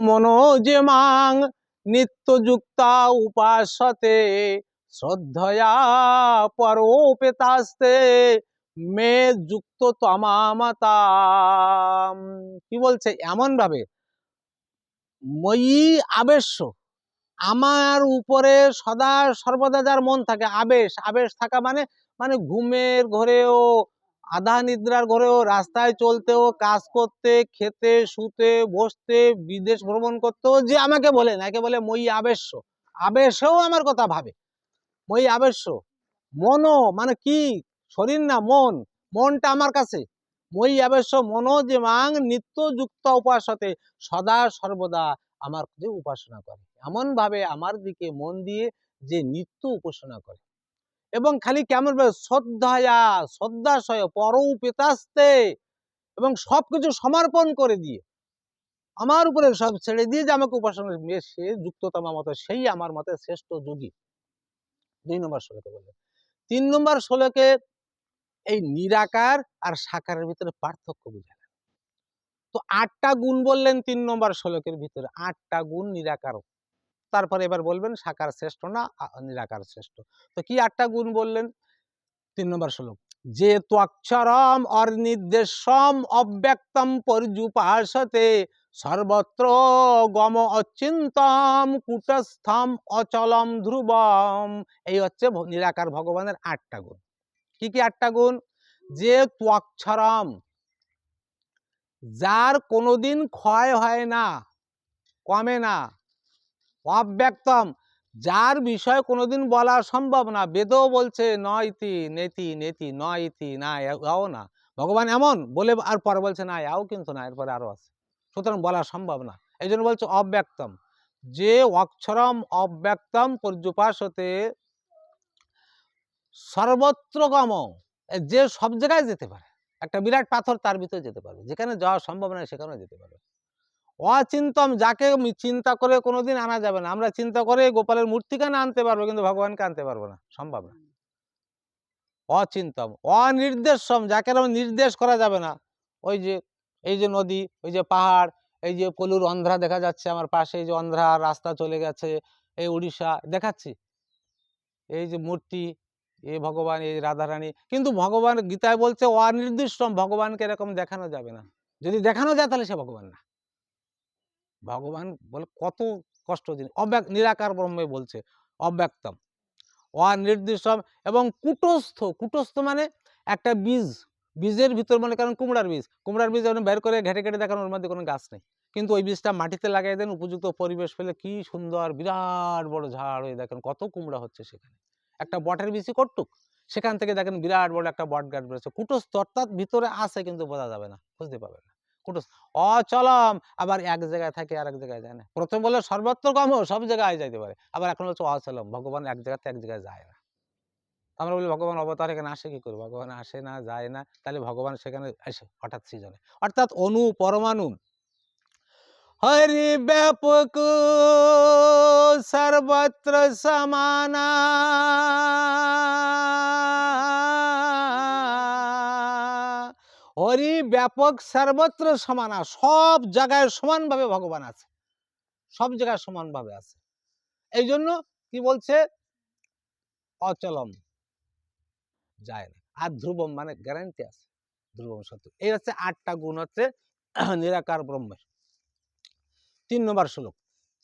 মনোজে মাং নিত্যযুক্তা উপাসতে শ্রদ্ধয়া পরোপেতাস্তে মে যুক্ত তমামাতা কি বলছে? এমন ভাবে মই আবেশ্য। আমার উপরে সদা সর্বদা যার মন থাকে, আবেশ। আবেশ থাকা মানে মানে ঘুমের ঘরেও আধা নিদ্রার ঘরেও রাস্তায় চলতেও, কাজ করতে, খেতে, শুতে, বসতে, বিদেশ ভ্রমণ করতেও যে আমাকে বলে না, একে বলে মই আবেশ্য। আবেশেও আমার কথা ভাবে। মই আবেশ্য। মনো মানে কি? শরীর না, মন। মনটা আমার কাছে। মই আবেশ্য মনো যে মাং নিত্য যুক্ত উপাসতে সদা সর্বদা আমার যে উপাসনা করে এমন ভাবে আমার দিকে মন দিয়ে যে নিত্য উপাসনা করে। এবং খালি কেমন শ্রদ্ধায়া, শ্রদ্ধাশয় পরৌপেতাস্তে এবং সবকিছু সমর্পণ করে দিয়ে, আমার উপরে সব ছেড়ে দিয়ে যে আমাকে উপাসনা সে যুক্ততম মতো, সেই আমার মতে শ্রেষ্ঠ যোগী। দুই নম্বর শ্লোকে বললেন, তিন নম্বর শ্লোকে এই নিরাকার আর সাকারের ভিতরে পার্থক্য বুঝালেন। তো আটটা গুণ বললেন তিন নম্বর শ্লোকের ভিতরে, আটটা গুণ নিরাকার। তারপরে এবার বলবেন সাকার শ্রেষ্ঠ না নিরাকার শ্রেষ্ঠ। তো কি আটটা গুণ বললেন? তিন নম্বর শ্লোক। যে ত্বক্ষরম অনির্দেশম অব্যক্তম পর্যুপাসতে সর্বত্র গম অচিন্তম কুটস্থম অচলম ধ্রুবম। এই হচ্ছে নিরাকার ভগবানের আটটা গুণ। কি কি আটটা গুণ? যে ত্বক্ষরম যার কোনোদিন ক্ষয় হয় না, কমে না অব্যক্তম যার বিষয় কোনোদিন বলা সম্ভব না। বেদও বলছে নয়তি নেতি নেতি নয়তি না এও না। ভগবান এমন, বলে আর পরে বলছে না এও কিন্তু না, এরপরে আরও আছে। সুতরাং বলা সম্ভব না। এই জন্য বলছে অব্যক্তম। যে অক্ষরম অব্যক্তম পর্যুপাসতে সর্বত্রগম, যে সব জায়গায় যেতে পারে, একটা বিরাট পাথর তার ভিতরে যেতে পারবে। যেখানে যাওয়া সম্ভব নয় সেখানে যেতে পারবে। অচিন্তম, যাকে চিন্তা করে কোনোদিন আনা যাবে না। আমরা চিন্তা করে গোপালের মূর্তিখানে আনতে পারব, কিন্তু ভগবানকে আনতে পারব না। সম্ভব না। অচিন্তম, অনির্দেশম, যাকে নির্দেশ করা যাবে না। ওই যে, এই যে নদী, ওই যে পাহাড়, এই যে পলুর অন্ধ্রা দেখা যাচ্ছে আমার পাশে, এই যে অন্ধ্রা রাস্তা চলে গেছে, এই উড়িষ্যা দেখাচ্ছি? এই যে মূর্তি, এই ভগবান, এই রাধারানী। কিন্তু ভগবান গীতায় বলছে অনির্দিষ্টম, ভগবানকে এরকম দেখানো যাবে না। যদি দেখানো যায় তাহলে সে ভগবান না। ভগবান বলে কত কষ্ট জিনিস অব্যক্ত, নিরাকার ব্রহ্মে বলছে, অব্যক্তম অনির্দিষ্টম এবং কুটস্থ কুটস্থ মানে একটা বীজ, বীজের ভিতর মনে করেন কুমড়ার বীজ কুমড়ার বীজ যখন বের করে ঘেটে ঘেটে দেখেন, ওর মধ্যে কোনো গাছ নেই, কিন্তু ওই বীজটা মাটিতে লাগাই দেন, উপযুক্ত পরিবেশ পেলে কি সুন্দর, বিরাট বড় ঝাড় হয়ে দেখেন কত কুমড়া হচ্ছে সেখানে, একটা বটের বীজই কটুক, সেখান থেকে দেখেন বিরাট বড় একটা বট গাছ বেরোচ্ছে, কুটস্থ অর্থাৎ ভিতরে আছে কিন্তু বোঝা যাবে না বুঝতে পারবে কুটস্থ অচলম। আবার এক জায়গায় থাকে আর এক জায়গায় যায় না। প্রথম বলে সর্বত্র কম, সব জায়গায় যাইতে পারে। আবার এখন হচ্ছে অচলম। ভগবান এক জায়গাতে এক জায়গায় যায় না। আমরা বলি, ভগবান অবতার এখানে আসে কি করে? ভগবান আসে না, যায় না। তাহলে ভগবান সেখানে আসে হঠাৎ সৃজনে। অর্থাৎ অনু পরমাণু। হরি ব্যাপক, সর্বত্র সমানা। হরি ব্যাপক সর্বত্র সমানা সব জায়গায় সমানভাবে ভগবান আছে। সব জায়গায় সমানভাবে আছে। এই জন্য কি বলছে? অচলম। যায় না। আর ধ্রুবম মানে গ্যারান্টি আছে। ধ্রুবম সত্য। এই হচ্ছে আটটা গুণ হচ্ছে নিরাকার ব্রহ্মের। তিন নম্বর শ্লোক।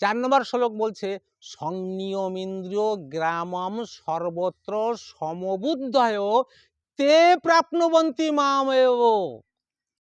চার নম্বর শ্লোক বলছে সংনিয়মিন্দ্রিয় গ্রামম সর্বত্র সমবুদ্ধয় તે પ્રાપ્નુવંતી મામેવો